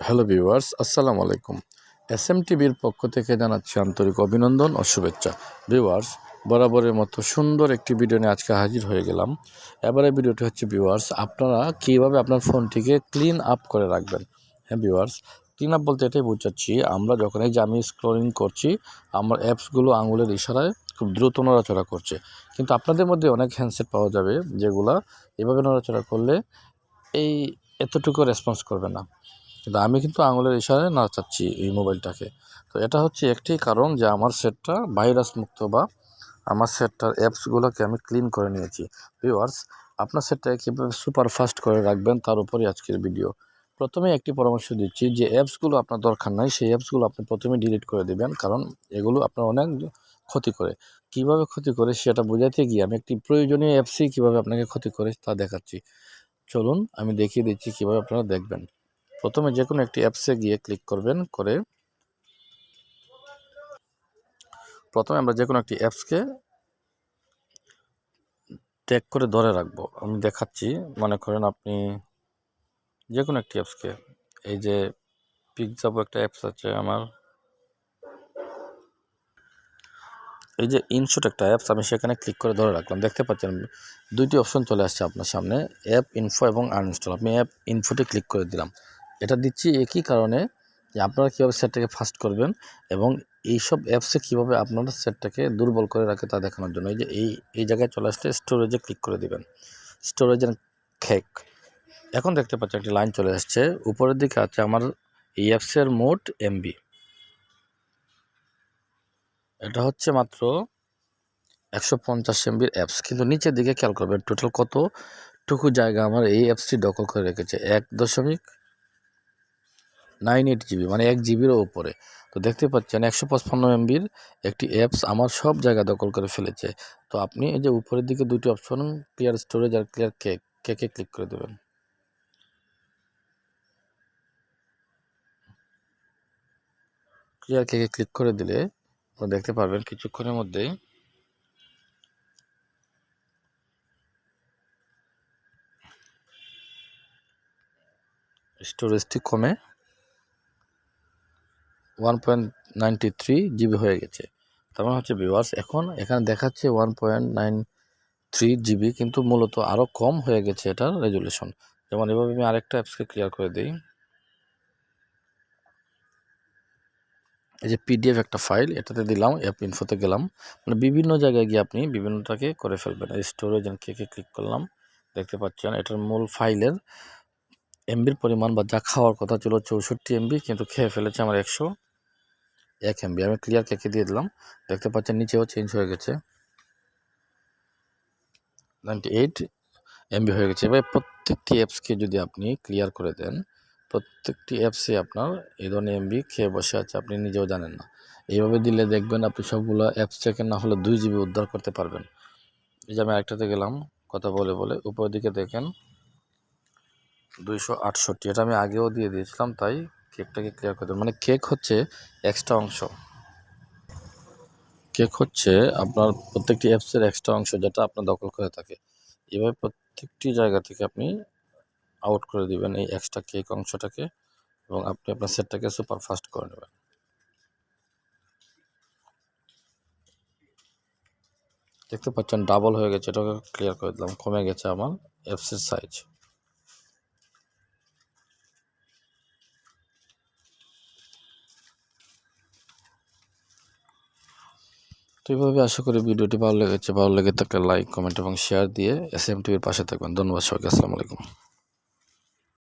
Hello viewers, আসসালামু আলাইকুম। S M টিভির পক্ষ থেকে জানাচ্ছি আন্তরিক অভিনন্দন ও শুভেচ্ছা। ভিউয়ার্স, বরাবরের মতো সুন্দর একটি ভিডিও নিয়ে আজকে হাজির হয়ে গেলাম। এবারে ভিডিওটি হচ্ছে ভিউয়ার্স, আপনারা কীভাবে আপনার ফোনটিকে ক্লিন আপ করে রাখবেন? হ্যাঁ ভিউয়ার্স, ক্লিন আপ বলতে এটাই বোঝাচ্ছি, আমরা যখন এই যে আমি স্ক্রলিং করছি, আমার অ্যাপসগুলো আঙুলের ইশারায় খুব দ্রুত নড়াচড়া করছে। কিন্তু আপনাদের মধ্যে অনেক হ্যান্ডসেট পাওয়া যাবে যেগুলা এভাবে নড়াচড়া করলে এই এতটুকু রেসপন্স করবে না। কিন্তু আমি কিন্তু আঙুলের ইশারায় নাচাচ্ছি এই মোবাইলটাকে। তো এটা হচ্ছে একটি কারণ যে আমার সেটটা ভাইরাস মুক্ত বা আমার সেটটার অ্যাপসগুলোকে আমি ক্লিন করে নিয়েছি। ভিউয়ার্স, আপনার সেটটাকে কীভাবে সুপার ফাস্ট করে রাখবেন তার উপরই আজকের ভিডিও। প্রথমে একটি পরামর্শ দিচ্ছি যে অ্যাপসগুলো আপনার দরকার নাই, সেই অ্যাপসগুলো আপনি প্রথমে ডিলিট করে দেবেন, কারণ এগুলো আপনার অনেক ক্ষতি করে। কীভাবে ক্ষতি করে সেটা বোঝাতে গিয়ে আমি একটি প্রয়োজনীয় অ্যাপসই কীভাবে আপনাকে ক্ষতি করে তা দেখাচ্ছি। চলুন, আমি দেখিয়ে দিচ্ছি কীভাবে আপনারা দেখবেন। প্রথমে যে কোনো একটি অ্যাপসে গিয়ে ক্লিক করবেন করে প্রথমে আমরা যে কোনো একটি অ্যাপসকে ট্যাগ করে ধরে রাখব। আমি দেখাচ্ছি, মনে করেন আপনি যে কোনো একটি অ্যাপসকে। এই যে পিকজাবো একটা অ্যাপস আছে আমার। এই যে ইনশট একটা অ্যাপস, আমি সেখানে ক্লিক করে ধরে রাখলাম। দেখতে পাচ্ছেন, দুইটি অপশন চলে আসছে আপনার সামনে, অ্যাপ ইনফো এবং আনইনস্টল। আমি অ্যাপ ইনফোতে ক্লিক করে দিলাম। এটা দিচ্ছি একই কারণে যে আপনারা কীভাবে সেটটাকে ফাস্ট করবেন এবং এইসব অ্যাপসে কীভাবে আপনারা সেটটাকে দুর্বল করে রাখে তা দেখানোর জন্য। এই যে, এই এই জায়গায় চলে আসলে স্টোরেজে ক্লিক করে দিবেন। স্টোরেজের খেক এখন দেখতে পাচ্ছি একটি লাইন চলে আসছে। উপরের দিকে আছে আমার এই অ্যাপসের মোট এমবি এটা হচ্ছে মাত্র একশো পঞ্চাশ এমবির অ্যাপস কিন্তু নিচের দিকে খেয়াল করবেন টোটাল কতটুকু জায়গা আমার এই অ্যাপসটি দখল করে রেখেছে? এক দশমিক নাইন এইট জিবি মানে এক জিবিরও উপরে। তো দেখতে পাচ্ছেন একশো পঁচপান্ন এমবির একটি অ্যাপস আমার সব জায়গা দখল করে ফেলেছে। তো আপনি এই যে উপরের দিকে দুটি অপশন ক্লিয়ার স্টোরেজ আর ক্লিয়ার কেক কেকে ক্লিক করে দেবেন। ক্লিয়ার কেকে ক্লিক করে দিলে দেখতে পারবেন কিছুক্ষণের মধ্যেই স্টোরেজটি কমে one point ninety three GB হয়ে গেছে। তার মানে হচ্ছে ভিওয়ার্স এখন এখানে দেখাচ্ছে one point nine three GB কিন্তু মূলত আরও কম হয়ে গেছে এটার রেজুলেশন যেমন এভাবে আমি আরেকটা অ্যাপসকে ক্লিয়ার করে দিই। এই যে পিডিএফ একটা ফাইল এটাতে দিলাম অ্যাপ ইনফোতে গেলাম। মানে বিভিন্ন জায়গায় গিয়ে আপনি বিভিন্নটাকে করে ফেলবেন। স্টোরেজ অ্যান্ড কেকে ক্লিক করলাম, দেখতে পাচ্ছেন, এটার মূল ফাইলের এমবির পরিমাণ বা যা খাওয়ার কথা ছিল চৌষট্টি এমবি কিন্তু খেয়ে ফেলেছে আমার একশো এক এমবি আমি ক্লিয়ার কেকে দিয়ে দিলাম। দেখতে পাচ্ছেন নিচেও চেঞ্জ হয়ে গেছে। নাইনটি এইট এমবি হয়ে গেছে। এবার প্রত্যেকটি অ্যাপসকে যদি আপনি ক্লিয়ার করে দেন, প্রত্যেকটি অ্যাপসে আপনার এই ধরনের এমবি খেয়ে বসে আছে। আপনি নিজেও জানেন না। এইভাবে দিলে দেখবেন আপনি সবগুলো অ্যাপস থেকে না হলে দুই জিবি উদ্ধার করতে পারবেন। এই যে আমি আরেকটাতে গেলাম, কথা বলে বলে। উপর দিকে দেখেন দুইশো আটষট্টি, এটা আমি আগেও দিয়ে দিয়েছিলাম, তাই কেকটাকে ক্লিয়ার করতে মানে কেক হচ্ছে এক্সট্রা অংশ। কেক হচ্ছে আপনার প্রত্যেকটি অ্যাপসের এক্সট্রা অংশ যেটা আপনার দখল করে থাকে। এভাবে প্রত্যেকটি জায়গা থেকে আপনি আউট করে দিবেন এই এক্সট্রা কেক অংশটাকে এবং আপনি আপনার সেটটাকে সুপার ফাস্ট করে নেবেন। দেখতে পাচ্ছেন ডাবল হয়ে গেছে, এটাকে ক্লিয়ার করে দিলাম, কমে গেছে আমার অ্যাপসের সাইজ তো এইভাবে আশা করি ভিডিওটি ভালো লেগেছে। ভালো লেগে থাকলে লাইক কমেন্ট এবং শেয়ার দিয়ে এস এম টিভির পাশে থাকবেন। ধন্যবাদ সবাইকে। আসসালামু আলাইকুম।